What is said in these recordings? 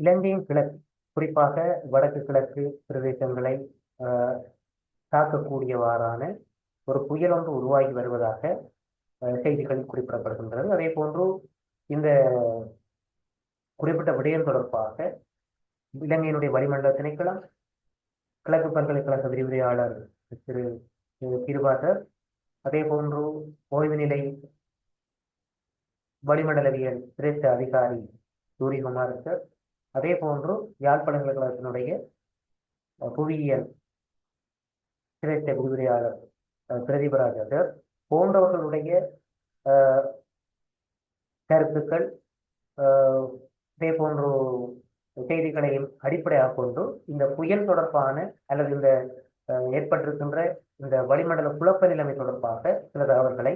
இலங்கையின் கிழக்கு குறிப்பாக வடக்கு கிழக்கு பிரதேசங்களை தாக்கக்கூடியவாறான ஒரு புயல் ஒன்று உருவாகி வருவதாக செய்திகள் குறிப்பிடப்படுகின்றது. அதே போன்று இந்த குறிப்பிட்ட விடயம் தொடர்பாக இலங்கையினுடைய வளிமண்டல திணைக்களம் கிழக்கு பல்கலைக்கழக விரிவுரையாளர் திரு கிருபாசர் அதே போன்று ஓய்வு நிலை வளிமண்டலவியல் சிரேஷ்ட அதிகாரி சூரியகுமார் சார் அதே போன்று யாழ் பல்கலைக்கழகத்தினுடைய புவியியல் சிரேஷ்ட விரிவுரையாளர் பிரதீபராஜா சார் போன்றவர்களுடைய கருத்துக்கள் இதே போன்று செய்திகளையும் அடிப்படையாக கொண்டு இந்த புயல் தொடர்பான அல்லது இந்த ஏற்பட்டிருக்கின்ற இந்த வளிமண்டல குழப்ப நிலைமை தொடர்பாக சில தகவல்களை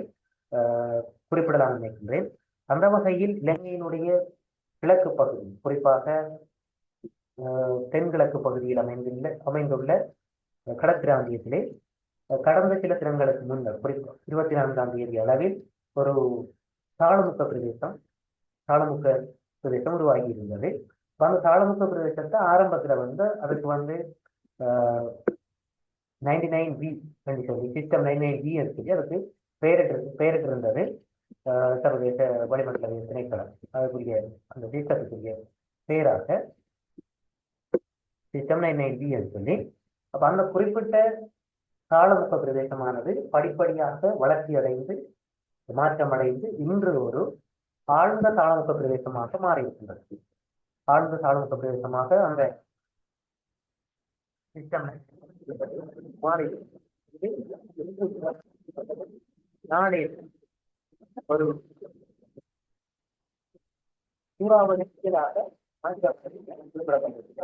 குறிப்பிடலாம் நினைக்கின்றேன். அந்த வகையில் இலங்கையினுடைய கிழக்கு பகுதி குறிப்பாக தென்கிழக்கு பகுதியில் அமைந்துள்ள அமைந்துள்ள கடற்பிராந்தியத்திலே கடந்த சில தினங்களுக்கு முன்னர் குறிப்பாக இருபத்தி நான்காம் தேதி அளவில் ஒரு தாளமுக்க பிரதேசம் தாளமுக்க பிரதேசம் உருவாகி இருந்தது அந்த தாளமுக்க பிரதேசத்தை ஆரம்பத்தில் வந்து அதுக்கு வந்து நைன்டி நைன் பி சொல்லி சிஸ்டம் நைன் நைன் பி சொல்லி அதுக்கு பெயரிட்டு பெயரிட்டு இருந்தது சர்வதேச வளிமண்டல திணைக்களம். அதற்குரிய அந்த சிஸ்டத்துக்குரிய பெயராக சிஸ்டம் நைன் நைன் பி சொல்லி அப்போ அந்த குறிப்பிட்ட தாளமுக பிரதேசமானது படிப்படியாக வளர்ச்சி அடைந்து மாற்றமடைந்து இன்று ஒரு ஆழ்ந்த தாளமுக பிரதேசமாக மாறியிருக்கின்றது. ஆழ்ந்த தாளமுக பிரதேசமாக அந்த மாறி நாளே ஒரு சூறாவளியாக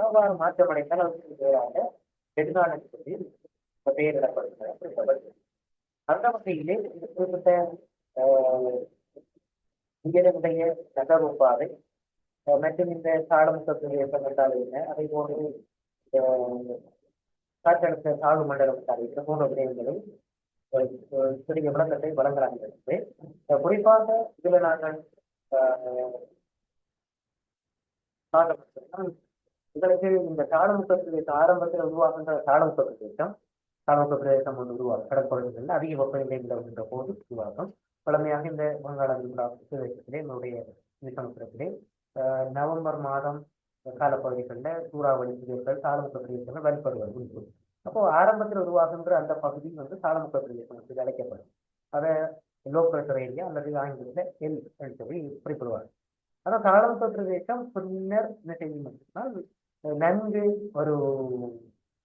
அவ்வாறு மாற்றமடைந்தால் அவருக்கு பேராக நெடுநாளத்துக்கு பெயரிடப்படுகிறது அந்த வகையிலே இந்த குறிப்பிட்ட உயரமுடைய நகர்வு பாதை மற்றும் இந்த சாடமுக பிரதேசம் என்றால் என்ன அதை போன்று காற்றழுத்த தாழ்வு மண்டலம் இது போன்ற விடயங்களை சிறிய விளக்கத்தை வழங்கலாம் குறிப்பாக இதுல நாங்கள் இதற்கு இந்த தாளமுக பிரதேசம் ஆரம்பத்தில் உருவாகின்ற தாளமுக பிரதேசம் தாளமுக பிரதேசம் ஒன்று உருவாகும். கடற்பகுதிகளில் அதிக வெப்பநிலை நிலவுகின்ற போது உருவாகும். பழமையாக இந்த வங்காள பிரதேசத்திலே என்னுடைய சமுத்திரத்திலே நவம்பர் மாதம் காலப்பகுதிகளில் சூறாவளி பிரதேசங்கள் தாளமுக பிரதேசங்கள் வழிபடுவது உண்டு. அப்போ ஆரம்பத்தில் உருவாகின்ற அந்த பகுதி வந்து சாலமுக்க பிரதேசம் என்று அழைக்கப்படும். அதை லோ பிரஷர் ஏரியா அல்லது ஆங்கிலத்தில் எல் என்று சொல்லி குறிப்பிடுவார் ஆனால் சாலமுக்க பிரதேசம் பின்னர் என்ன செய்யும் நன்கு ஒரு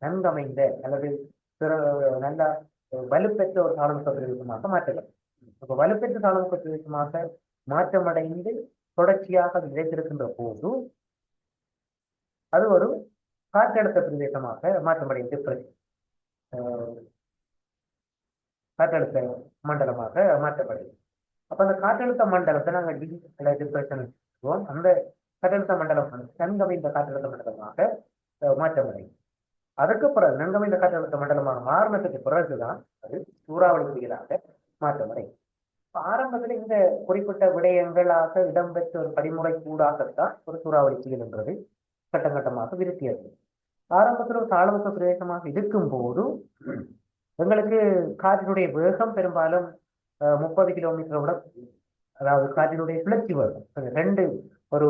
நன்கமைந்த அல்லது நல்ல வலுப்பெற்ற ஒரு சாலமுக்க பிரதேசமாக மாற்றலாம் அப்போ வலுப்பெற்ற சாலமுக்க பிரதேசமாக மாற்றமடைந்து தொடர்ச்சியாக நிலைத்திருக்கின்ற போது அது ஒரு காற்றழுத்த பிரதேசமாக மாற்றமடைந்து காற்றழுத்த மண்டலமாக மாற்றப்படுது அப்ப அந்த காற்றழுத்த மண்டலத்தை நாங்கள் டி டிப்ரெஷன் அந்த காற்றழுத்த மண்டலம் நன்கமைந்த காற்றழுத்த மண்டலமாக மாற்றமடையும். அதற்கு பிறகு நன்கமைந்த காற்றழுத்த மண்டலமாக மாறினதுக்கு பிறகுதான் அது சூறாவளி புயலாக மாற்றமடையும் ஆரம்பத்தில் இந்த குறிப்பிட்ட விடயங்களாக இடம்பெற்ற ஒரு படிமுறை கூடாகத்தான் ஒரு சூறாவளி புயல் என்றது கட்டம் கட்டமாக விருத்தியது ஆரம்பத்தில் ஒரு தாழ்வுக்க பிரதேசமாக இருக்கும் போதும் எங்களுக்கு காற்றினுடைய வேகம் பெரும்பாலும் முப்பது கிலோமீட்டரை விட அதாவது காற்றினுடைய சுழற்சி வேகம். ரெண்டு ஒரு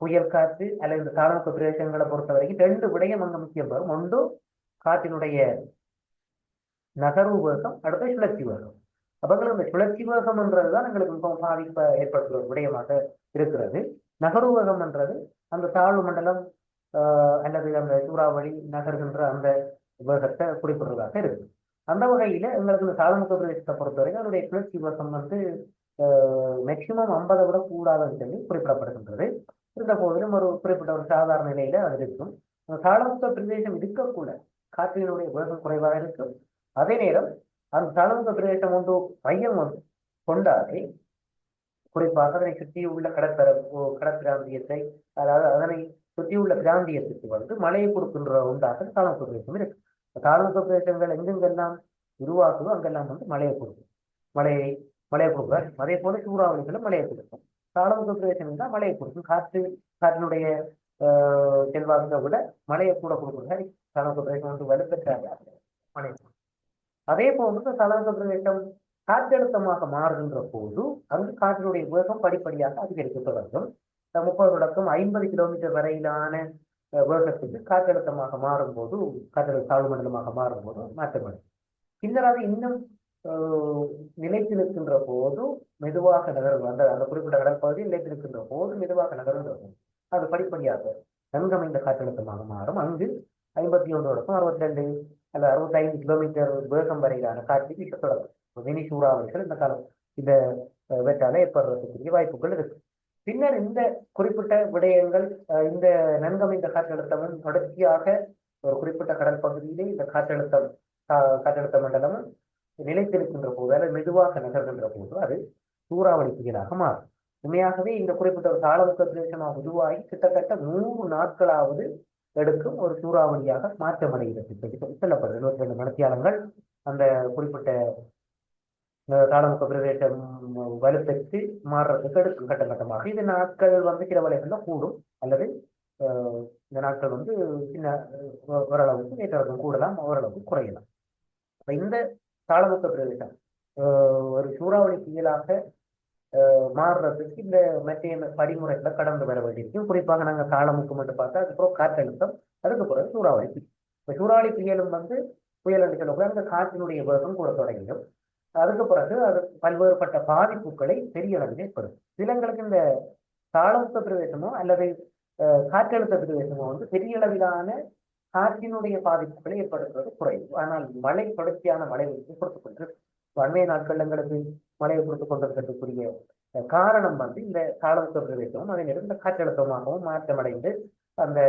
புயல் காற்று அல்லது இந்த தாழ்வுக்க பிரதேசங்களை பொறுத்த வரைக்கும் ரெண்டு விடயம் அங்கே முக்கியம் வரும் ஒன்று காற்றினுடைய நகர்வு வேகம் அடுத்த சுழற்சி வேகம். அப்ப இந்த சுழற்சி வேகம்ன்றதுதான் எங்களுக்கு மிகவும் பாதிப்பை ஏற்படுத்துகிற விடயமாக இருக்கிறது. நகர்வு வேகம்ன்றது அந்த தாழ்வு மண்டலம் அல்லது அந்த சூறாவளி நகர்கின்ற அந்த வேகத்தை குறிப்பிடுறதாக இருக்கு அந்த வகையில எங்களுக்கு இந்த சாதமுக பிரதேசத்தை பொறுத்தவரைக்கும் அதனுடைய கிளர்ச்சி வசம் வந்து மேக்சிமம் ஐம்பதை விட கூடாதுன்னு சொல்லி குறிப்பிடப்படுகின்றது. இருந்த போதிலும் ஒரு குறிப்பிட்ட ஒரு சாதாரண நிலையில அது இருக்கும். சாதமுக பிரதேசம் இருக்கக்கூட காற்றினுடைய வேகம் குறைவாக இருக்கும். அதே நேரம் அந்த சாதமுக பிரதேசம் ஒன்று மையம் வந்து கொண்டாடி குறிப்பாக அதனை சுற்றியுள்ள கடற்பர கடற்பிராந்தியத்தை அதாவது அதனை சுற்றியுள்ள பிராந்தியத்துக்கு வந்து மழையை கொடுக்கின்ற உண்டாக காலம் பிரதேசம் இருக்கு. காலம் பிரதேசங்கள் எங்கெங்கெல்லாம் உருவாக்குதோ அங்கெல்லாம் வந்து மழையை கொடுக்கும் மழையை மழையை கொடுப்பார் அதே போல சூறாவளிகளும் மழையை கொடுக்கும் காலமுக பிரதேசம் தான் மழையை கொடுக்கும் காற்று காற்றினுடைய செல்வாக்கை விட மழையை கூட கொடுக்குறது காலமுக பிரதேசம் வந்து வலுப்பெற்றாக மழை அதே போன்று காலமுக பிரதேசம் காற்றழுத்தமாக மாறுகின்ற போது அங்கு காற்றினுடைய வேகம் படிப்படியாக அதிகரிக்க தொடங்கும் முப்பது தொடக்கம் ஐம்பது கிலோமீட்டர் வரையிலான வேகத்துக்கு காற்றழுத்தமாக மாறும்போது காற்றழுத்த தாழ்வு மண்டலமாக மாறும்போது மாற்றப்படும். பின்னர் அது இன்னும் நிலைத்து நிற்கின்ற போது மெதுவாக நகரும். அந்த அந்த குறிப்பிட்ட கடற்பகுதி நிலைத்து நிற்கின்ற போது மெதுவாக நகரும் அது படிப்படியாக நன்கமைந்த காற்றழுத்தமாக மாறும். அங்கு ஐம்பத்தி ஒன்று தொடக்கம் அறுபத்தி ரெண்டு அல்ல அறுபத்தைந்து கிலோமீட்டர் வேகம் வரையிலான காற்று வீச தொடங்கும். மினி சூறாவளிகள் இந்த காலம் இந்த வெட்டால ஏற்படுறதுக்குரிய வாய்ப்புகள் இருக்கு. பின்னர் இந்த குறிப்பிட்ட விடயங்கள் இந்த நன்கமைந்த காற்றழுத்தமும் தொடர்ச்சியாக ஒரு குறிப்பிட்ட கடல் பகுதியிலே இந்த காற்றழுத்தம் காற்றழுத்த மண்டலமும் நிலைத்திருக்கின்ற போது அல்லது மெதுவாக நகர்கின்ற போது அது சூறாவளி புயலாக மாறும். உண்மையாகவே இந்த குறிப்பிட்ட ஒரு தாளமுக்க பிரதேசமாக உருவாகி கிட்டத்தட்ட நூறு நாட்களாவது எடுக்கும் ஒரு சூறாவளியாக மாற்றமடைகிறது சொல்லப்படுது. இருபத்தி ரெண்டு மணித்தியாலங்கள் அந்த குறிப்பிட்ட தாளமுக பிரதேசம் வலுப்பெற்று மாறுறதுக்கு எடுக்கும் கட்டம் கட்டமாக இது நாட்கள் வந்து சில வலைகள்ல கூடும். அல்லது இந்த நாட்கள் வந்து சின்ன ஓரளவுக்கு ஏற்றளவுக்கு கூடலாம் ஓரளவுக்கு குறையலாம். இந்த தாளமுக்க பிரதேசம் ஒரு சூறாவளி புயலாக மாறுறதுக்கு இந்த மத்திய படிமுறைகளை கடந்து வர வேண்டியிருக்கும். குறிப்பாக நாங்கள் தாளமுக்கு மட்டும் பார்த்தா அதுக்கப்புறம் காற்றழுத்தம் அதுக்கு பிறகு சூறாவளி. புயல் இப்போ சூறாவளி புயலும் வந்து புயல் என்று அந்த காற்றினுடைய வேகம் கூட தொடங்கிடும். அதுக்கு பிறகு அது பல்வேறுபட்ட பாதிப்புகளை பெரிய அளவில் ஏற்படும் சிலங்களுக்கு இந்த தாளமுத்த பிரதேசமோ அல்லது காற்றழுத்த பிரதேசமோ வந்து பெரிய அளவிலான காற்றினுடைய பாதிப்புகளை ஏற்படுத்துவது குறைவு. ஆனால் மழை தொடர்ச்சியான மழை கொடுத்துக் கொண்டிருக்கு அண்மைய நாட்கள் எங்களுக்கு மழையை கொடுத்துக் கொண்டிருக்கக்கூடிய காரணம் வந்து இந்த தாளமுத்த பிரதேசமும் அதே நேரம் இந்த காற்றழுத்தமாகவும் மாற்றமடைந்து அந்த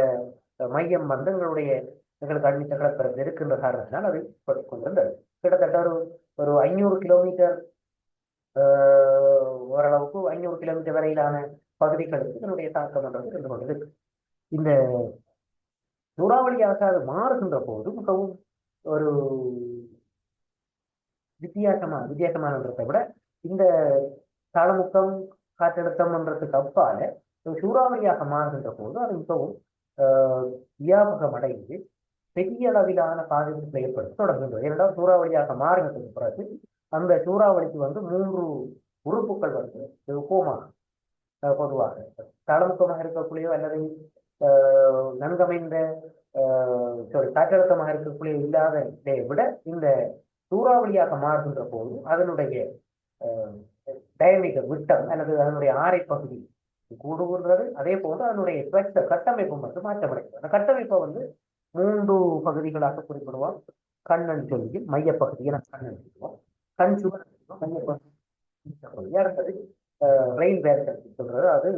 மையம் வந்து எங்களுடைய எங்களுக்கு அடித்த பிறகு இருக்கின்ற காரணத்தினால் அதை கொடுத்துக் கொண்டிருந்தது கிட்டத்தட்ட ஒரு ஒரு ஐநூறு கிலோமீட்டர் ஓரளவுக்கு ஐநூறு கிலோமீட்டர் வரையிலான பகுதிகளுக்கு இதனுடைய தாக்கம் என்றது இருந்து கொண்டிருக்கு. இந்த சூறாவளியாக அது மாறுகின்ற போது மிகவும் ஒரு வித்தியாசமா வித்தியாசமானன்றதை விட இந்த தாளமுக்கம் காற்றழுத்தம் என்றதுக்கு அப்பால சூறாவளியாக மாறுகின்ற போது அது மிகவும் வியாபகம் அடைந்து பெரிய அளவிலான பாதிப்புகள் ஏற்படுத்த தொடங்குகின்றது இரண்டாவது சூறாவளியாக மாறினதுக்கு பிறகு அந்த சூறாவளிக்கு வந்து மூன்று உறுப்புகள் வருது கோமாக பொதுவாக தளமுக்கமாக இருக்கக்கூடிய அல்லது நன்கமைந்த சாரி காற்றழுத்தமாக இருக்கக்கூடிய இல்லாத விட இந்த சூறாவளியாக மாறுகின்ற போது அதனுடைய டயமீட்டர் விட்டம் அல்லது அதனுடைய ஆரை பகுதி கூடுகின்றது. அதே போன்று அதனுடைய கட்டமைப்பு மட்டும் மாற்றமடைகிறது. அந்த கட்டமைப்பை வந்து மூன்று பகுதிகளாக குறிப்பிடுவோம். கண்ணன் சொல்லி மையப்பகுதியை நம்ம கண்ணன் சொல்லுவோம் கண் சுவர் மையப்பகுதி அடுத்தது ரெயின் வேர்கள் சொல்றது. அது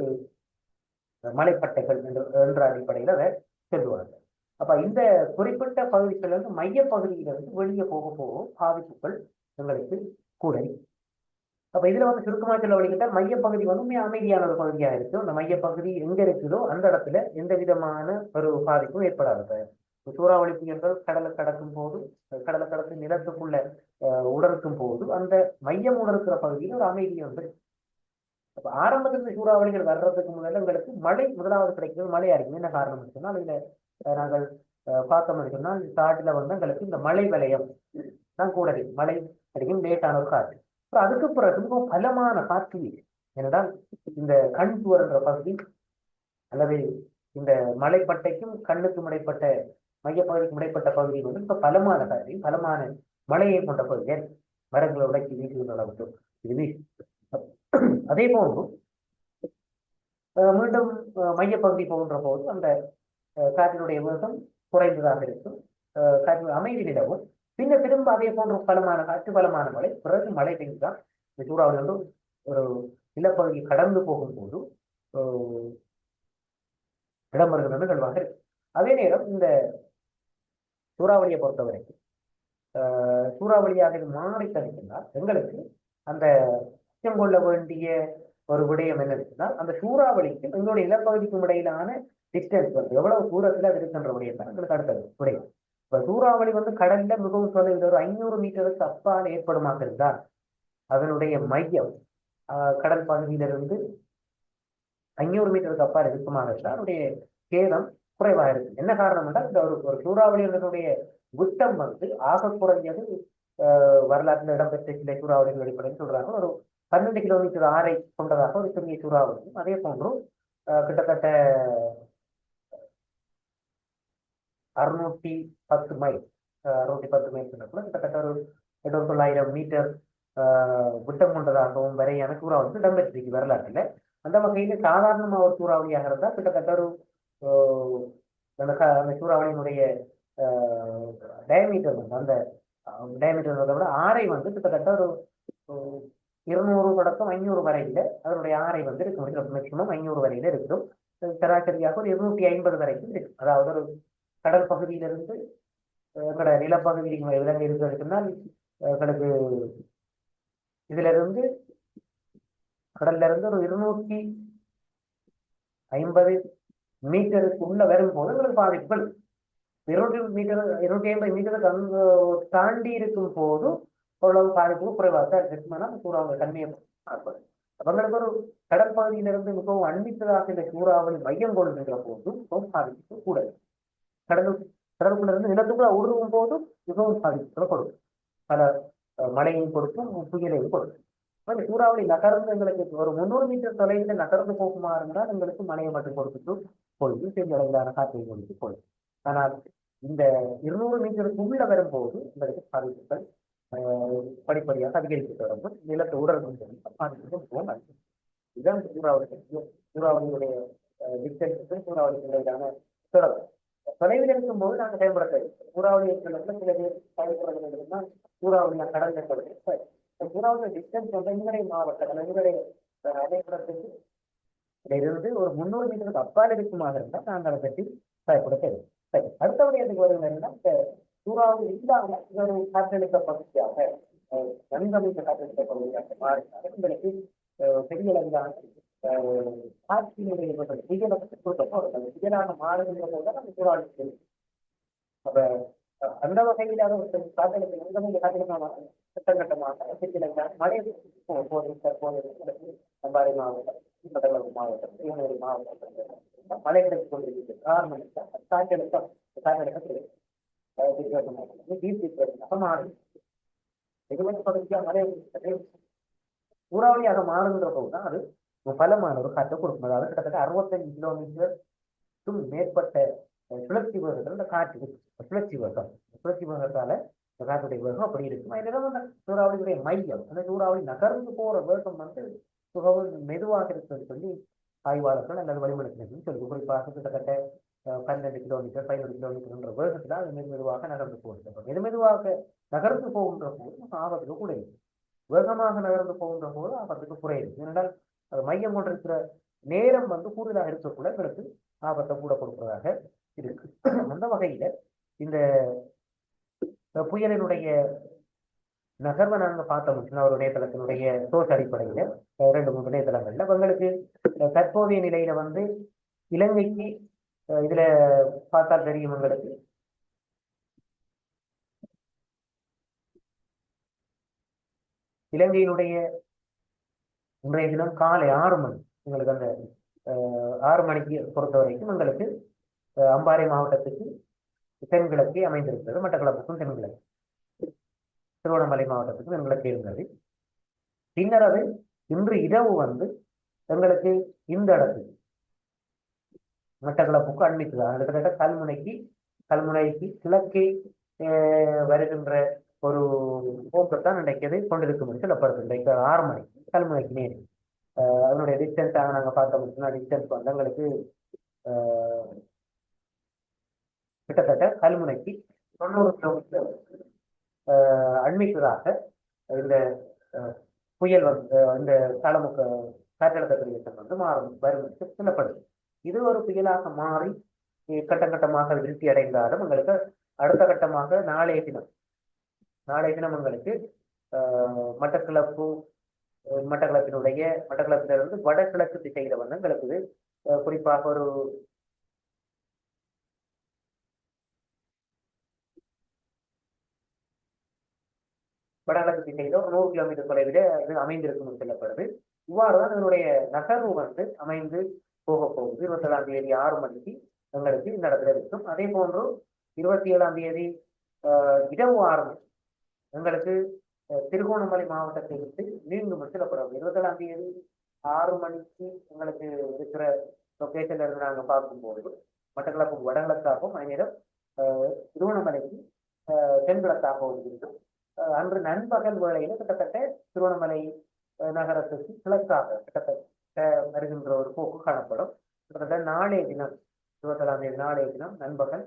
மலைப்பட்டைகள் என்ற அடிப்படையில் அதை சொல்லுவாங்க அப்ப இந்த குறிப்பிட்ட பகுதிகள் வந்து மையப்பகுதியிலிருந்து வெளியே போக போக பாதிப்புகள் எங்களுக்கு கூட அப்ப இதுல வந்து சுருக்கமா சொல்ல வழிகிட்டால் மையப்பகுதி வந்து அமைதியான ஒரு பகுதியா இருக்கு அந்த மையப்பகுதி எங்க இருக்குதோ அந்த இடத்துல எந்த விதமான ஒரு பாதிப்பும் ஏற்படாது. சூறாவளி புயல்கள் கடலை கடக்கும் போது கடலை கடந்து நிலத்துக்குள்ள உடற்கும் போது அந்த மையம் உடற்கிற பகுதியில் ஒரு அமைதி வந்து அப்ப ஆரம்பத்தில் சூறாவளிகள் வர்றதுக்கு முதல்ல உங்களுக்கு மழை முதலாவது கிடைக்கிறது மழையா இருக்கும். என்ன காரணம் சொன்னால் இதுல நாங்கள் பார்த்தோம்னு சொன்னால் காட்டுல வந்து எங்களுக்கு இந்த மழை வலயம் தான் கூட மழை கிடைக்கும் லேட்டான ஒரு காற்று அப்புறம் அதுக்கு பிறகு மிகவும் பலமான காற்று என்னதான் இந்த கண் சுவர்ன்ற பகுதி அல்லது இந்த மலைப்பட்டைக்கும் கண்ணுக்கும் இடைப்பட்ட மையப்பகுதிக்கு இடைப்பட்ட பகுதி வந்து இப்ப பலமான காற்று பலமான மழையை கொண்ட பகுதியில் மரங்களை உடைக்கி வீசுகின்ற அளவுக்கு இது அதே போன்று மீண்டும் மையப்பகுதி போகின்ற போது அந்த காற்றினுடைய வேகம் குறைந்ததாக இருக்கும். காற்று அமைதி நிலவும். பின்னர் திரும்ப அதே போன்ற பலமான காற்று பலமான மழை பிறகு மழை பெய்துதான் இந்த சூறாவளி வந்து ஒரு நிலப்பகுதி கடந்து போகும்போது இடம்பெறுகிற நிகழ்வாக இருக்கு. அதே நேரம் இந்த சூறாவளியை பொறுத்த வரைக்கும் சூறாவளியாக இது மாறி தடுக்கின்றால் எங்களுக்கு அந்த அச்சம் கொள்ள வேண்டிய ஒரு விடயம் என்ன இருக்குன்னா அந்த சூறாவளிக்கு எங்களுடைய நிலப்பகுதிக்கும் இடையிலான டிஸ்டன்ஸ் வந்து எவ்வளவு தூரத்தில் அது இருக்கின்ற விடயம் தான் எங்களுக்கு அடுத்தது விடயம். இப்போ சூறாவளி வந்து கடல்ல மிகவும் தொலைவில் ஒரு ஐநூறு மீட்டருக்கு அப்பால் ஏற்படுமாக இருந்தால் அதனுடைய மையம் கடல் பகுதியிலிருந்து ஐநூறு மீட்டருக்கு அப்பால் இருக்குமாக இருந்தால் அதனுடைய சேதம் குறைவாக இருக்கு என்ன காரணம் என்றால் இந்த ஒரு ஒரு சூறாவளியினுடைய விட்டம் வந்து ஆக குறைஞ்சது வரலாற்றில் இடம்பெற்ற சில சூறாவளிகள் அடிப்படையில் சொல்றாங்க ஒரு பன்னெண்டு கிலோமீட்டர் ஆறை கொண்டதாக ஒரு சிறிய சூறாவளியும் அதே போன்றும் கிட்டத்தட்ட அறுநூற்றி பத்து மைல் அறுநூற்றி பத்து மைல் கூட கிட்டத்தட்ட ஒரு எட்டு தொள்ளாயிரம் மீட்டர் விட்டம் கொண்டதாகவும் வரையான சூறாவளி இடம்பெற்றிருக்கு வரலாற்றில். அந்த வகையில் சாதாரணமாக ஒரு சூறாவளியாக இருந்தால் கிட்டத்தட்ட ஒரு அந்த சூறாவளியினுடைய டயமீட்டர் வந்து அந்த டயமீட்டர் விட ஆரை வந்து கிட்டத்தட்ட ஒரு இருநூறு தொடக்கம் ஐநூறு வரையில அதனுடைய ஆரை வந்து இருக்க முடியும். மேக்சிமம் ஐநூறு வரையில இருக்கும். சராசரியாக ஒரு இருநூற்றி ஐம்பது வரைக்கும் இருக்கு அதாவது ஒரு கடல் பகுதியிலிருந்து எங்களோட நிலப்பகுதி விலங்கு இருக்கிறதுக்குனால் எங்களுக்கு இதுல இருந்து கடல்ல இருந்து ஒரு இருநூற்றி ஐம்பது மீட்டருக்கு உள்ள வரும்போது உங்களுக்கு பாதிப்புகள். இருநூற்றி மீட்டர் இருநூற்றி ஐம்பது மீட்டருக்கு தாண்டி இருக்கும் போதும் அவ்வளவு பாதிப்பு குறைவாக தான் இருக்குமானா சூறாவளி தன்மையை அவங்களுக்கு ஒரு கடற்பகுதியிலிருந்து மிகவும் அண்மித்ததாக இந்த சூறாவளி மையம் கொண்டிருக்கிற போதும் மிகவும் பாதிப்பு கூட கடல் கடலுக்குள்ள இருந்து நிலத்துக்குள்ள உருவும் போதும் மிகவும் பாதிப்புகளை கொடுக்கும். பல மழையும் கொடுக்கும் புயலையும் கொடுக்கும். அந்த சூறாவளி நகர்ந்து எங்களுக்கு ஒரு முந்நூறு மீட்டர் தொலைவில் நகர்ந்து போகுமா இருந்தால் எங்களுக்கு மழையை மட்டும் கொடுத்துட்டு பொழுது பெரிய அளவிலான காற்றை முடித்து போயிடும் ஆனால் இந்த இருநூறு மீட்டருக்கு உள்ள வரும்போது உங்களுக்கு பாதிப்புகள் படிப்படியாக அதிகரித்து தொடங்கும் நிலத்தை உடல் பாதிப்புகள் அதிகம். இதுதான் சூறாவளி சூறாவளியுடைய டிஸ்டன்ஸுக்கு சூறாவளிகளுக்கான தொடர்பு தொலைவில் இருக்கும்போது நாங்கள் செயல்படுத்த சூறாவளி இருக்கிறதுல சில பேர் பயன்படுறதுன்னா சூறாவளி கடல் தொடர்பு சூறாவளி டிஸ்டன்ஸ் வந்து எங்களுடைய மாவட்டங்கள் எங்களுடைய இருந்து ஒரு முந்நூறு மீட்டருக்கு அப்பால் இருக்குமாக இருந்தால் நாங்கள் அதை பற்றி பயப்படுத்த சரி அடுத்தபடியதுக்கு வருவது என்னன்னா இந்த சூறாவது இல்லாமல் ஒரு காற்றழுத்த பகுதியாக நன்கமைத்த காற்றழுத்த பகுதியாக மாறினார் உங்களுக்கு பெரிய அளவிலான காட்சியினுடைய புயலாக மாறுகின்ற போது நம்ம சூறாவளி அப்ப அந்த வகையில் காற்றழுத்த நன்கமைத்த காற்றழுத்தமாக கட்டங்கட்டமாக சிறிய மழை போது தற்போது அம்பாறை மாவட்டம் மாவட்டம் திருநெல்வேலி மாவட்டம் மழை கிடைத்துக் கொண்டிருக்கிறது காரணம் காற்றழுத்தம் காற்றழுத்தம் சூறாவளியாக மாறுகின்ற போதுதான் அது பலமான ஒரு காற்றை கொடுக்கும். அதாவது கிட்டத்தட்ட அறுபத்தஞ்சு கிலோமீட்டர் மேற்பட்ட சுழற்சி வேகத்தில் இந்த காற்று சுழற்சி வேகம் சுழற்சி வேகத்தால இந்த காற்றுடைய வேகம் அப்படி இருக்கும். அதுல அந்த சூறாவளியுடைய மையம். அந்த சூறாவளி நகர்ந்து போற வேகம் வந்து மிகவும் மெதுவாக இருக்கிறது சொல்லி ஆய்வாளர்கள் அல்லது வழிமொழிகள் சொல்லி குறிப்பாக கிட்டத்தட்ட பன்னெண்டு கிலோமீட்டர் பதினொரு கிலோமீட்டர்ன்ற வேகத்தில் அது மெது மெதுவாக நகர்ந்து போகிறது மெது மெதுவாக நகர்ந்து போகின்ற போது ஆபத்துக்கு குறையும். வேகமாக நகர்ந்து போகின்ற போது ஆபத்துக்கு குறையும். ஏனென்றால் அது மையம் கொண்டிருக்கிற நேரம் வந்து கூடுதலாக இருக்கக்கூட எங்களுக்கு ஆபத்தை கூட கொடுப்பதாக இருக்கு. அந்த வகையில இந்த புயலினுடைய நகர்வை நாங்கள் பார்த்தோம் ஒரு இணையதளத்தினுடைய சோர்ஸ் அடிப்படையில ரெண்டு மூணு இணையதளங்கள்ல. உங்களுக்கு தற்போதைய நிலையில வந்து இலங்கைக்கு இதுல பார்த்தால் தெரியும் உங்களுக்கு. இலங்கையினுடைய இன்றைய தினம் காலை ஆறு மணி உங்களுக்கு அந்த ஆறு மணிக்கு பொறுத்த வரைக்கும் எங்களுக்கு அம்பாறை மாவட்டத்துக்கு தென்கிழக்கு அமைந்திருக்கிறது மட்டக்களப்புக்கும் தென்கிழக்கு. திருவண்ணாமலை மாவட்டத்துக்கும் எங்களுக்கு இருந்தது. பின்னர் அது இன்று இரவு வந்து எங்களுக்கு இந்த இடத்துக்கு மட்டக்களப்புக்கு அண்மித்துதான் கிட்டத்தட்ட கல்முனைக்கு கல்முனைக்கு கிழக்கே வருகின்ற ஒரு போக்குத்தான் நினைக்கிறது கொண்டிருக்கும் சொல்லப்படுது. இன்றைக்கு ஆறு மணிக்கு கல்முனைக்கு நேர். அதனுடைய டிஸ்டன்ஸாக நாங்கள் பார்த்தோம். டிஸ்டன்ஸ் வந்து எங்களுக்கு கிட்டத்தட்ட கல்முனைக்கு தொண்ணூறு கிலோமீட்டர் அண்மித்ததாக இந்த புயல் வந்து இந்த காலமுக காற்றழுத்த பிரதேசம் வந்து மாறும் வரும் சொல்லப்படுது. இது ஒரு புயலாக மாறி கட்டம் கட்டமாக விருத்தி அடைந்தாலும் உங்களுக்கு அடுத்த கட்டமாக நாளைய தினம் நாளைய தினம் உங்களுக்கு மட்டக்கிழப்பு மட்டக்களப்பினுடைய மட்டக்களப்பிலிருந்து வடகிழக்கு திசையில வந்து எங்களுக்கு குறிப்பாக ஒரு வடகிழக்கு திசையில ஒரு நூறு கிலோமீட்டர் தொலைவில் இது அமைந்திருக்கும் சொல்லப்படுது. இவ்வாறுதான் இதனுடைய நகர்வு வந்து அமைந்து போக போகுது. இருபத்தி ஏழாம் தேதி ஆறு மணிக்கு எங்களுக்கு இந்த இடத்துல இருக்கும். அதே போன்று இருபத்தி ஏழாம் தேதி இரவு ஆறு மணி எங்களுக்கு திருகோணமலை மாவட்டத்தை விட்டு மீண்டும் செல்லப்படும். இருபத்தி ஏழாம் தேதி ஆறு மணிக்கு எங்களுக்கு இருக்கிற லொக்கேஷன்ல இருந்து நாங்கள் பார்க்கும்போது மட்டக்களப்பு வடகிழக்காகவும் அதனிடம் திருவண்ணாமலைக்கு தென்கிழக்காகவும் இருக்கும். அன்று நண்பகல் வேளையில கிட்டத்தட்ட திருவண்ணாமலை நகரத்துக்கு கிழக்காக கிட்டத்தட்ட வருகின்ற ஒரு போக்கு காணப்படும். கிட்டத்தட்ட நாளைய தினம் இருபத்தேழாம் தேதி நாளைய தினம் நண்பகல்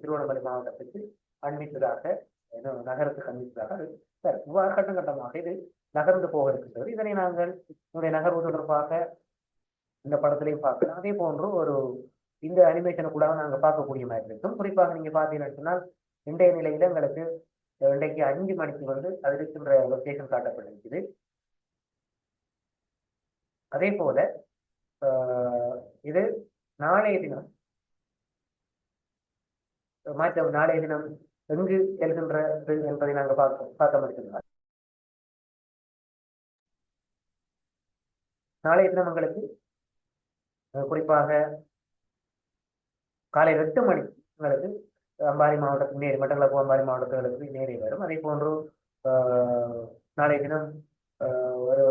திருவண்ணாமலை மாவட்டத்துக்கு அண்மித்ததாக நகரத்துக்கு அண்மித்ததாக இவ்வாறு கட்டம் கட்டமாக இது நகர்ந்து போக இருக்கின்றது இதனை நாங்கள் என்னுடைய நகர்வு தொடர்பாக இந்த படத்திலையும் பார்க்கலாம். அதே போன்று ஒரு இந்த அனிமேஷனை கூட நாங்கள் பார்க்கக்கூடிய மாதிரி இருக்கும். குறிப்பாக நீங்க பார்த்தீங்கன்னு சொன்னால் இன்றைய நிலையில எங்களுக்கு இன்றைக்கு அஞ்சு மணிக்கு வந்து அது இருக்கின்ற லொக்கேஷன் காட்டப்பட்டிருக்குது. அதே போல இது நாளைய தினம் மாற்றம் நாளைய தினம் எங்கு செல்கின்றது என்பதை நாங்கள் பார்க்க பார்க்க முடியும்? நாளைய தினம் எங்களுக்கு குறிப்பாக காலை எட்டு மணிக்கு எங்களுக்கு அம்பாரி மாவட்டத்துக்கு நேரி மட்டக்களப்பு அம்பாரி மாவட்டத்துகளுக்கு நேரே வரும். அதே போன்று நாளைய தினம் ஒரு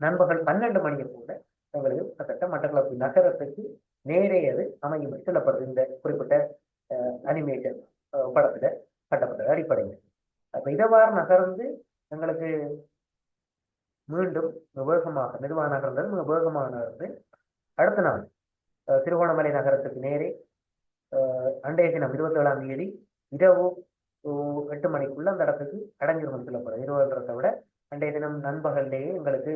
நண்பர்கள் பன்னெண்டு மணிக்கு கூட எங்களுக்கு கிட்டத்தட்ட மட்டக்களப்பு நகரத்துக்கு நேரே அது அமையும் சொல்லப்படுது. இந்த குறிப்பிட்ட அனிமேஷன் படத்துல கட்டப்பட்டது அடிப்படையில். அப்ப இதவாறு நகர்ந்து எங்களுக்கு மீண்டும் வேகமாக மெதுவாக நகர்ந்தது. மிக வேகமாக நகர்ந்து அடுத்த நாள் திருகோணமலை நகரத்துக்கு நேரே அண்டைய தினம் இருபத்தி ஏழாம் தேதி இரவு எட்டு மணிக்குள்ள அந்த இடத்துக்கு அடைஞ்சிரும் சொல்லப்படும் இருபதுன்றதை விட அண்டைய தினம் நண்பகல்லேயே எங்களுக்கு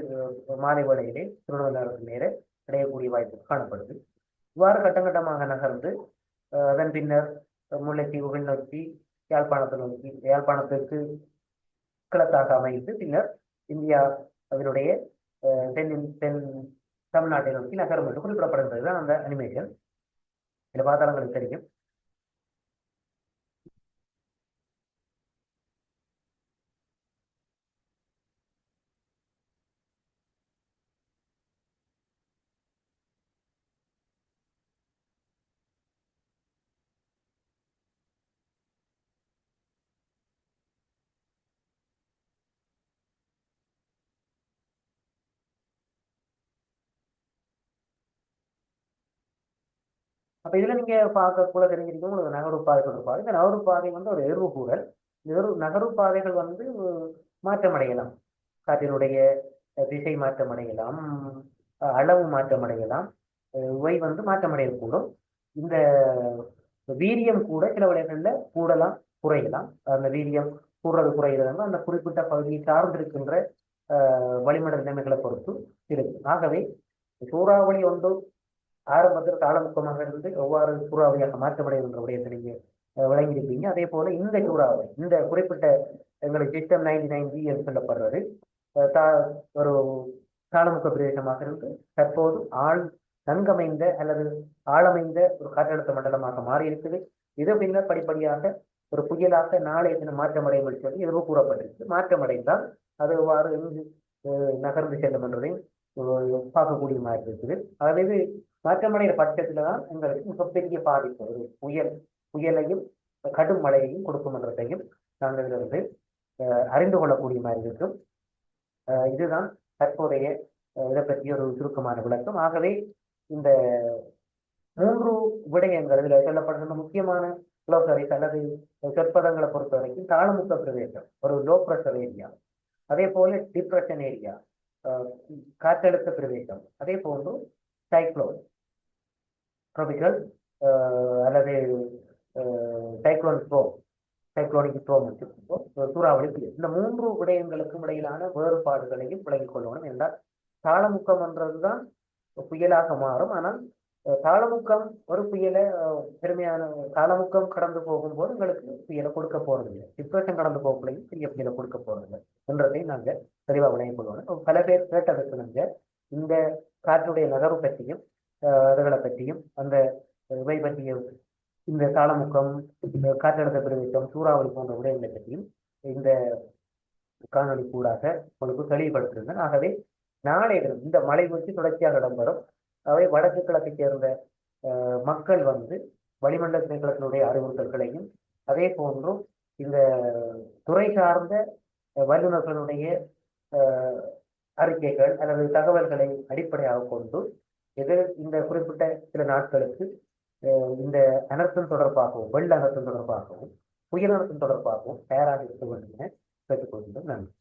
மாலை வேளையிலே திருவண்ணாமலை நேர அடையக்கூடிய வாய்ப்பு காணப்படுது. இவ்வாறு கட்டங்கட்டமாக நகர்ந்து அதன் பின்னர் முல்லைத்தீவுகள் நோக்கி யாழ்ப்பாணத்தை நோக்கி யாழ்ப்பாணத்திற்கு கிழக்காக அமைந்து பின்னர் இந்தியா அதனுடைய தென் தென் தமிழ்நாட்டை நோக்கி நகரம் என்று குறிப்பிடப்படுகிறது தான் அந்த அனிமேஷன் இதில் பார்த்தாலும் தெரியும் அப்ப இதுல நீங்க கூட தெரிஞ்சிருக்கீங்க உங்களுக்கு நகர்வு பாதை சொல்லிருப்பாரு இந்த நகர்வு பாதை வந்து ஒரு எருவு கூறல். நகர்வு பாதைகள் வந்து மாற்றமடையலாம். காற்றினுடைய திசை மாற்றமடையலாம். அளவு மாற்றமடையலாம். இவை வந்து மாற்றமடையக்கூடும். இந்த வீரியம் கூட சில வழிகளில் கூடலாம் குறையலாம். அந்த வீரியம் கூடுறது குறைகிறது அந்த குறிப்பிட்ட பகுதியை சார்ந்திருக்கின்ற வளிமண்டல நிலைமைகளை பொறுத்து இருக்கு. ஆகவே சூறாவளி ஒன்று ஆரம்பத்தில் காலமுக்கமாக இருந்து எவ்வாறு சூறாவளியாக மாற்றமடையும் என்ற விடயத்தை நீங்க விளங்கியிருப்பீங்க அதே போல இந்த சூறாவளி இந்த குறிப்பிட்ட எங்களுக்கு சிஸ்டம் நைன்டி நைன் ஜி என்று சொல்லப்படுறது ஒரு காலமுக்க பிரதேசமாக இருந்து தற்போது ஆள் நன்கமைந்த அல்லது ஆழமைந்த ஒரு காற்றழுத்த மண்டலமாக மாறி இருக்குது இது பின்னர் படிப்படியாக ஒரு புயலாக நாளைய தினம் மாற்றமடையும் சொல்லி எதுவும் கூறப்பட்டிருக்கு மாற்றமடைந்தால் அது எவ்வாறு எங்கு நகர்ந்து செல்லும் என்றதையும் பார்க்கக்கூடிய மாதிரி இருக்குது. அதாவது மாற்றமடைகிற பட்சத்துல தான் எங்களுக்கு மிகப்பெரிய பாதிப்பு. ஒரு புயல் புயலையும் கடும் மழையையும் கொடுக்குமன்றத்தையும் நாங்கள் இதிலிருந்து அறிந்து கொள்ளக்கூடிய மாதிரி இருக்கும். இதுதான் தற்போதைய இதை பற்றிய ஒரு சுருக்கமான விளக்கம். ஆகவே இந்த மூன்று விடயங்கள் இதில் சொல்லப்படுகின்ற முக்கியமான குளோசரிஸ் அல்லது சொற்பதங்களை பொறுத்த வரைக்கும் தாழ்முக்க பிரதேசம் ஒரு லோ ப்ரெஷர் ஏரியா அதே போல டிப்ரெஷன் ஏரியா காற்றழுத்த பிரதேசம். அதே போன்று சைக்ளோன் ட்ரோபிக்கல் அல்லது சைக்ளோன் ப்ரோ சைக்ளோனிக் ப்ரோ சூறாவளி புயல். இந்த மூன்று விடயங்களுக்கும் இடையிலான வேறுபாடுகளையும் விளங்கிக் கொள்ளணும். என்றால் தாளமுக்கம் என்றதுதான் புயலாக மாறும். ஆனால் காலமுக்கம் ஒரு புயலை பெருமையான காலமுக்கம் கடந்து போகும்போது உங்களுக்கு புயலை கொடுக்க போறதில்லை. டிப்ரெஷன் கடந்து போகக்குள்ளையும் பெரிய புயலை கொடுக்க போறதில்லை என்றதை நாங்கள் தெளிவாக விளைய கொள்வோம். பல பேர் கேட்டதற்கு நாங்கள் இந்த காற்றுடைய நகர்வு பற்றியும் அதுகளை பற்றியும் அந்த இவை பற்றிய இந்த காலமுக்கம் காற்றழுத்த பெருமித்தம் சூறாவளி போன்ற விடயங்களை பற்றியும் இந்த காணொலி கூடாக உங்களுக்கு தெளிவுபடுத்திருந்தேன் ஆகவே நாளை இந்த மழை வீழ்ச்சி தொடர்ச்சியாக இடம்பெறும் அவை வடக்கு கிழக்கை சேர்ந்த மக்கள் வந்து வளிமண்டல திணைக்களத்தினுடைய அறிவுறுத்தல்களையும் அதே போன்றும் இந்த துறை சார்ந்த வல்லுநர்களுடைய அறிக்கைகள் அல்லது தகவல்களை அடிப்படையாக கொண்டு எது இந்த குறிப்பிட்ட சில நாட்களுக்கு இந்த அனர்த்தம் தொடர்பாகவும் வெள்ள அனர்த்தம் தொடர்பாகவும் புயல் அனர்த்தம் தொடர்பாகவும் தயாராக இருக்க வேண்டும் என கேட்டுக்கொள்கின்றோம். நன்றி.